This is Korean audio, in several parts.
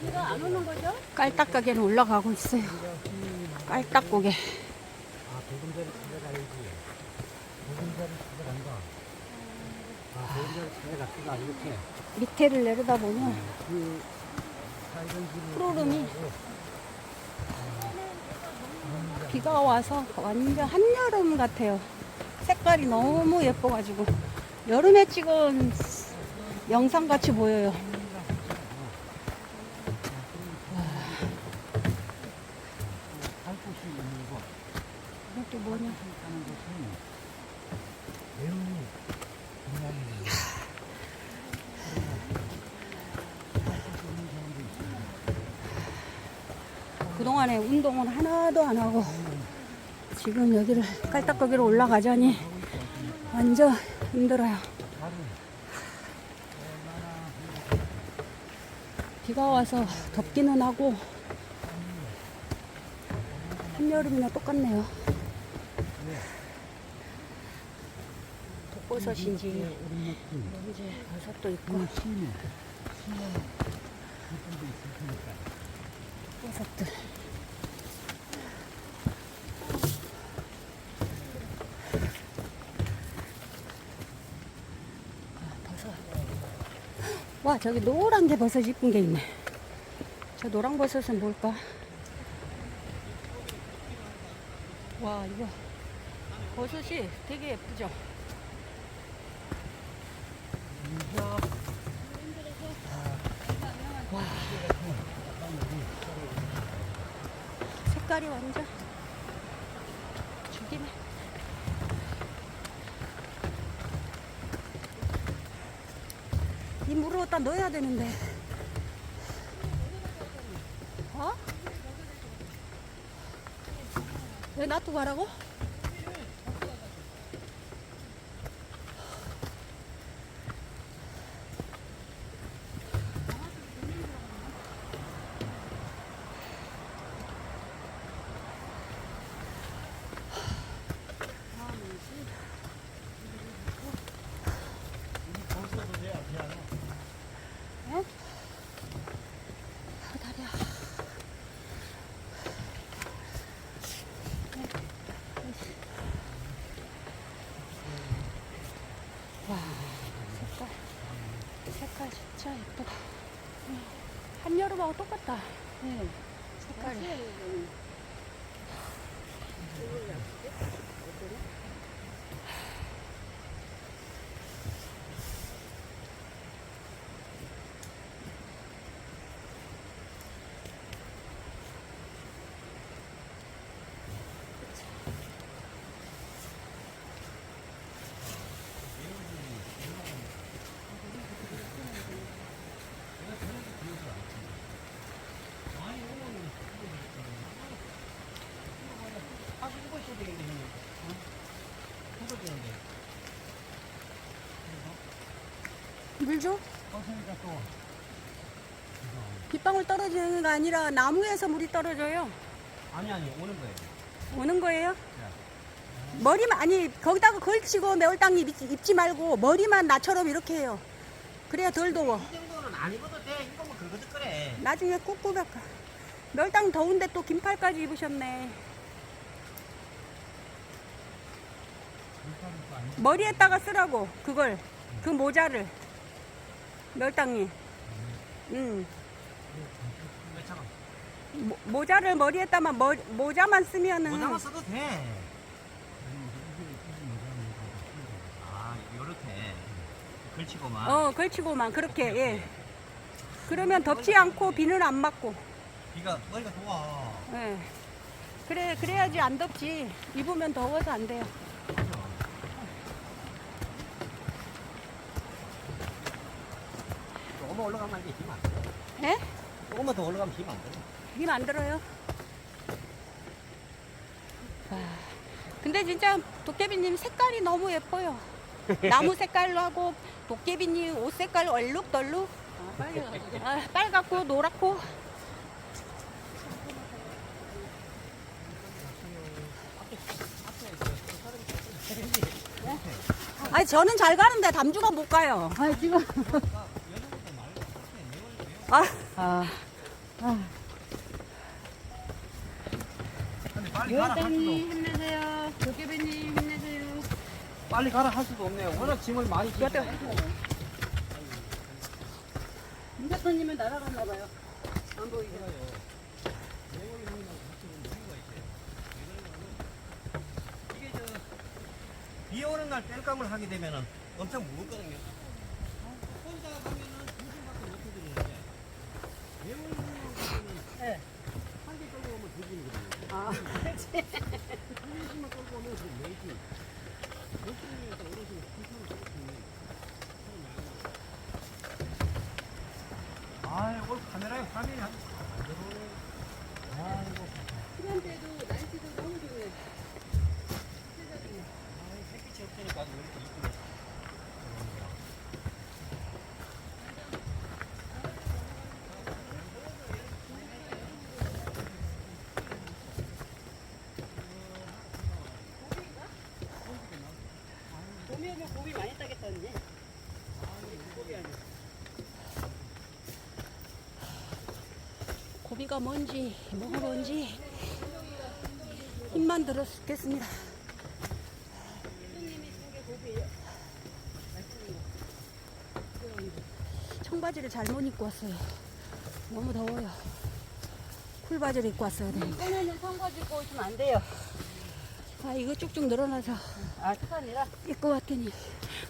비가 안 오는 거죠? 깔딱 가게는 올라가고 있어요. 깔딱 고개. 아, 보금자리 찾아가야지. 보금자리 찾아간다. 아, 보금자리 찾아갔구나, 이렇게. 밑에를 내려다 보면 그. 푸르름이 비가 와서 완전 한여름 같아요. 색깔이 너무 예뻐가지고 여름에 찍은 영상 같이 보여요. 살 곳이 있는 곳. 이것도 뭐냐? 하는 곳은 매우 중요합니다. 그 동안에 운동을 하나도 안 하고 지금 여기를 깔딱거기로 올라가자니 완전 힘들어요. 비가 와서 덥기는 하고 한여름이나 똑같네요. 독버섯인지 이제 버섯도 있고. 버섯들. 아, 버섯. 와, 저기 노란 게 버섯 이쁜 게 있네. 저 노란 버섯은 뭘까? 와, 이거 버섯이 되게 예쁘죠? 와. 색깔이 완전 죽이네. 이 물을 어디다 넣어야 되는데. 어? 왜 놔두고 가라고? 어? 아, 다리야. 와, 색깔. 색깔 진짜 예쁘다. 한여름하고 똑같다. 네. 색깔이. 물 줘? 벗으니까 또. 빗방울 떨어지는 게 아니라 나무에서 물이 떨어져요. 아니, 아니, 오는 거예요. 오는 거예요? 머리만 아니 거기다가 걸치고 매울당잎 입- 입지 말고 머리만 나처럼 이렇게 해요. 그래야 덜 더워. 이 정도는 안 입어도 돼. 이거면 긁어도 그래. 나중에 꾹꾹 멸당 더운데 또 긴팔까지 입으셨네. 머리에다가 쓰라고 그걸 그 모자를 멸당이. 응. 왜 잠깐. 모, 모자를 머리에다만 머, 모자만 쓰면은 모자만 써도 돼. 아, 요렇게. 걸치고만. 어 걸치고만 그렇게 예. 그러면 덥지 않고 비는 안 맞고. 비가 머리가 좋아. 예. 그래 그래야지 안 덥지. 입으면 더워서 안 돼요. 조금만 올라가면 이게 힘안 들어. 예? 조금만 더 올라가면 힘 안 들어. 힘 안 들어요. 와, 근데 진짜 도깨비님 색깔이 너무 예뻐요. 나무 색깔로 하고 도깨비님 옷 색깔 얼룩덜룩. 아, 빨갛고 노랗고. 아니 저는 잘 가는데 담주가 못 가요. 아 지금. 아, 아, 아, 근데 빨리 가라 할 수도 힘내세요. 도깨비님 힘내세요. 빨리 가라 할 수도 없네요. 워낙 짐을 많이 지고. 임작가님은 날아갔나 봐요. 안 보이죠? 이게 저비 오는 날 땔감을 하게 되면은 엄청 무겁거든요. 혼자 가면은 두 손밖에 못 해드리는데 비 오는 날은 한개 끌고 오면 돼지거든요. 아, 그렇지. 한 개씩만 끌고 오면 그 돼지. 돼지에서 어르신 불편을 아, 오늘 카메라에 화면이 한 고비가 뭔지 뭐가 뭔지 힘만 들어 죽겠습니다. 청바지를 잘못 입고 왔어요. 너무 더워요. 쿨바지를 입고 왔어야 되는데. 이번에는 청바지 입고 오시면 안 돼요. 아 이거 쭉쭉 늘어나서 아, 그거 아니라 입고 왔더니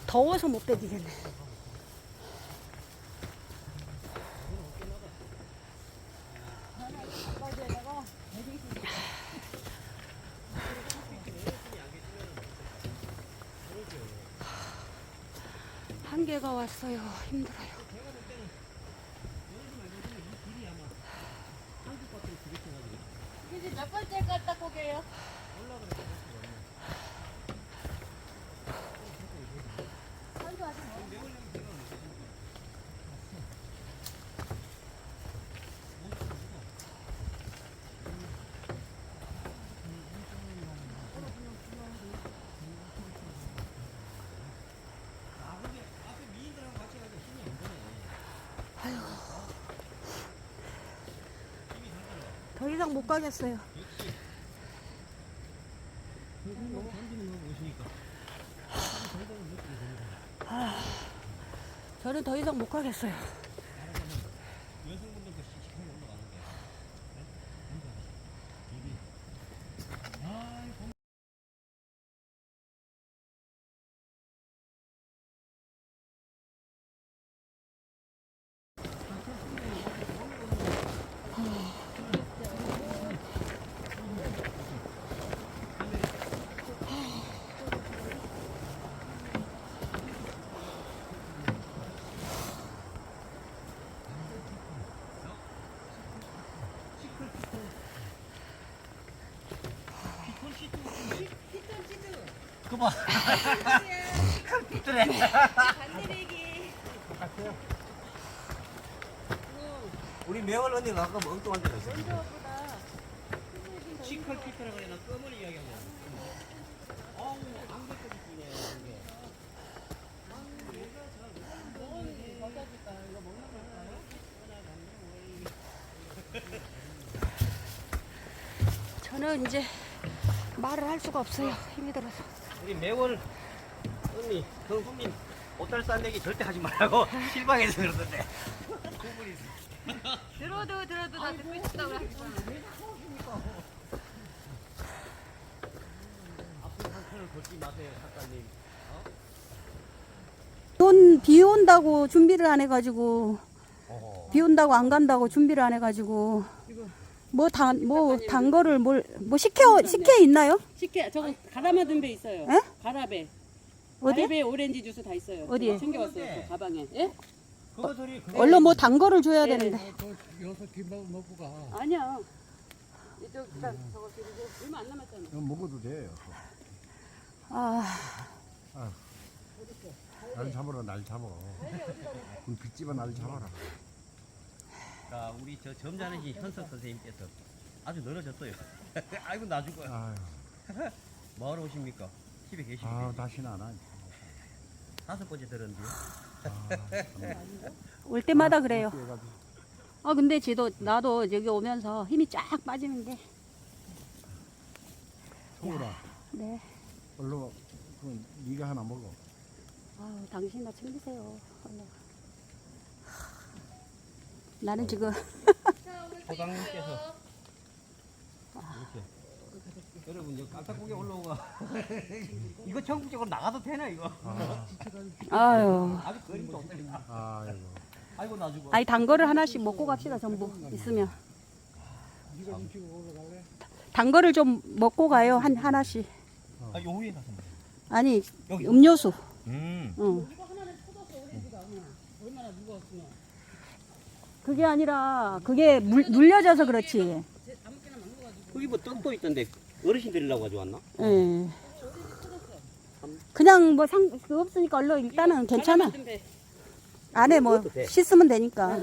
더워서 못 빼지겠네. 청바지에다가 한계가 왔어요. 힘들어요. 이제 몇 번째 갔다 고개요? 더 이상 못 가겠어요. 저는 더 이상 못 가겠어요. 여성분들도 씩씩하게 올라가는 게. 그 봐. 그래. 우리 매월 언니가 아까 뭐 엉뚱한 데가 있어. 시컬 피터라 그래 나 껌을 이야기한 거야. 어우 안개까지 끼네 이게. 저는 이제 말을 할 수가 없어요. 힘이 들어서. 우리 매월 언니 경수님 옷달 싼내기 절대 하지 말라고 실방에서 그러던데. 구분이 있어. 들어도 들어도 다 듣고 싶다고 작가님. 돈비 온다고 준비를 안 해가지고. 비 온다고 안 간다고 준비를 안 해가지고 뭐단뭐단 거를 뭘 뭐 식혜 식혜 있나요? 식혜 저거 가라마든 배 있어요. 에? 가라배. 어디? 가라배 오렌지 주스 다 있어요. 어디에? 챙겨왔어요. 저 가방에. 예? 그거들이 그거 얼른 뭐 단 거를 줘야 네. 되는데. 또 여기서 김밥 먹고 가. 아니야. 이쪽 일단 저거 드리고 얼마 안 남았잖아. 이거 먹어도 돼. 아날 잡아라, 날 잡아. 그럼 빗집어 날 잡아라. 자, 우리 저 점잖으신 현석 선생님께서 아주 늘어졌어요. 아이고 나 죽어요. 아유, 뭐하러 오십니까? 집에 계시고 아, 다시는 안 하니. 다섯 번째 들었는데요. 아, 참. 올 때마다 그래요. 그래가지고 아 근데 지도 나도 여기 오면서 힘이 쫙 빠지는 게. 송울아, 네. 얼른 그 네가 하나 먹어. 아유 당신 나 챙기세요. 얼른. 나는 지금 소장님께서 이렇게 여러분 저 깜짝고개 올라오가 이거 전국적으로 나가도 되나 이거 아, 아유. 아주 그림도 없다 아이고. 아이고 나주고 아니 단 거를 하나씩 먹고 갑시다 전부 있으면. 단 거를 좀 먹고 가요 한 하나씩. 아, 요 위에 가서 아니 여기 음료수. 음 응. 그게 아니라 그게 물, 눌려져서 그렇지. 여기 뭐 떡도 있던데 어르신들이라고 가져왔나? 예. 그냥 뭐 상, 그 없으니까 얼른 일단은 괜찮아. 안에 뭐. 씻으면 되니까.